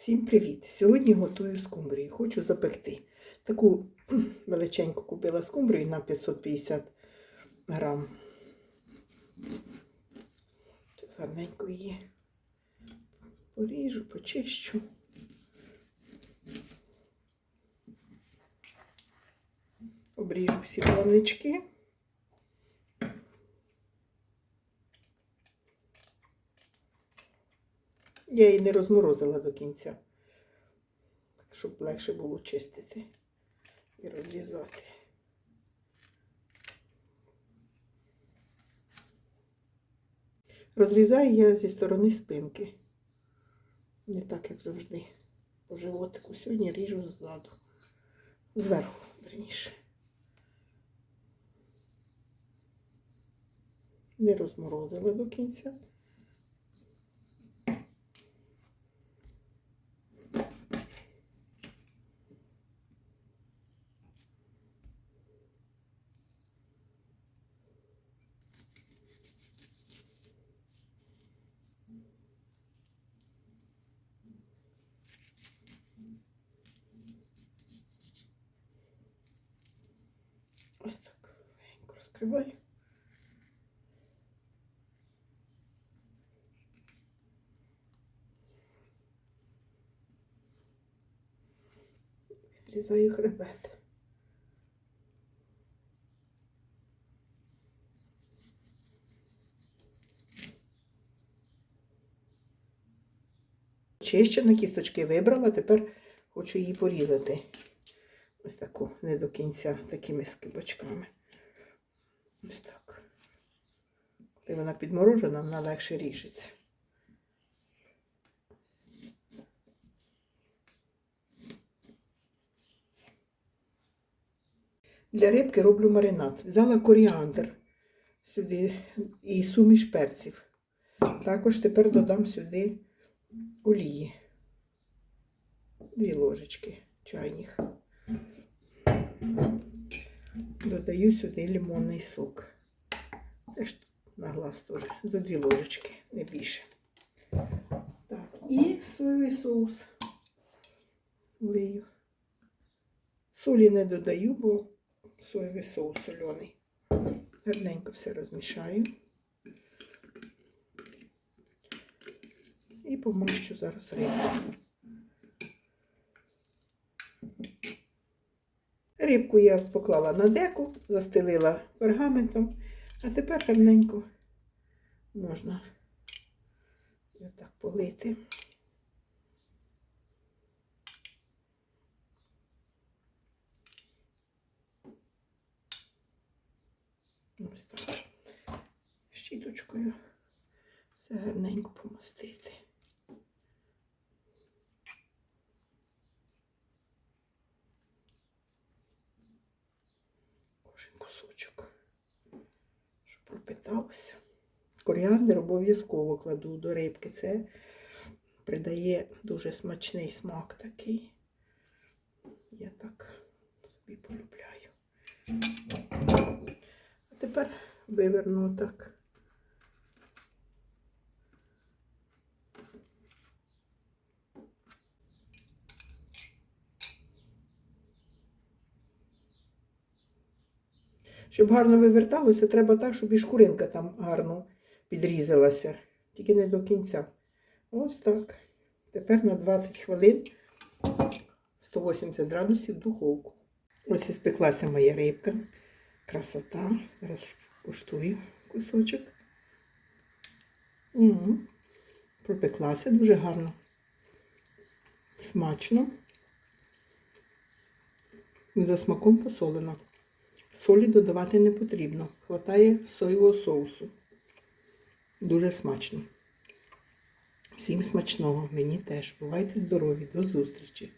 Всім привіт! Сьогодні готую скумбрію. Хочу запекти. Таку величеньку купила скумбрію на 550 грам. Тут гарненько її поріжу, почищу. Обріжу всі плавнички. Я її не розморозила до кінця, щоб легше було чистити і розрізати. Розрізаю я зі сторони спинки. Не так, як завжди. По животику сьогодні ріжу ззаду. Зверху, верніше. Не розморозила до кінця. Ось так легенько. Відрізаю хребет. Чищено кісточки вибрала, тепер хочу її порізати. Ось таку, не до кінця, такими скибочками. Ось так. Коли вона підморожена, вона легше ріжеться. Для рибки роблю маринад. Взяла коріандр сюди і суміш перців. Також тепер додам сюди олії. Дві ложечки чайних. Додаю сюди лимонний сок. Теж на глаз теж. За дві ложечки, не більше. Так, і соєвий соус лию. Солі не додаю, бо соєвий соус соляний. Гарненько все розмішаю. І помащу зараз рибку. Рибку я поклала на деку, застелила пергаментом, а тепер гарненько можна отак полити. Ось так. Щіточкою все гарненько помастити. Кожен щоб пропитався. Коріандр обов'язково кладу до рибки. Це придає дуже смачний смак такий. Я так собі полюбляю. А тепер виверну так. Щоб гарно виверталося, треба так, щоб і шкуринка там гарно підрізалася. Тільки не до кінця. Ось так. Тепер на 20 хвилин 180 градусів духовку. Ось і спеклася моя рибка. Красота. Зараз куштую кусочок. Угу. Пропеклася дуже гарно. Смачно. За смаком посолено. Солі додавати не потрібно. Хватає соєвого соусу. Дуже смачно. Всім смачного. Мені теж. Бувайте здорові. До зустрічі!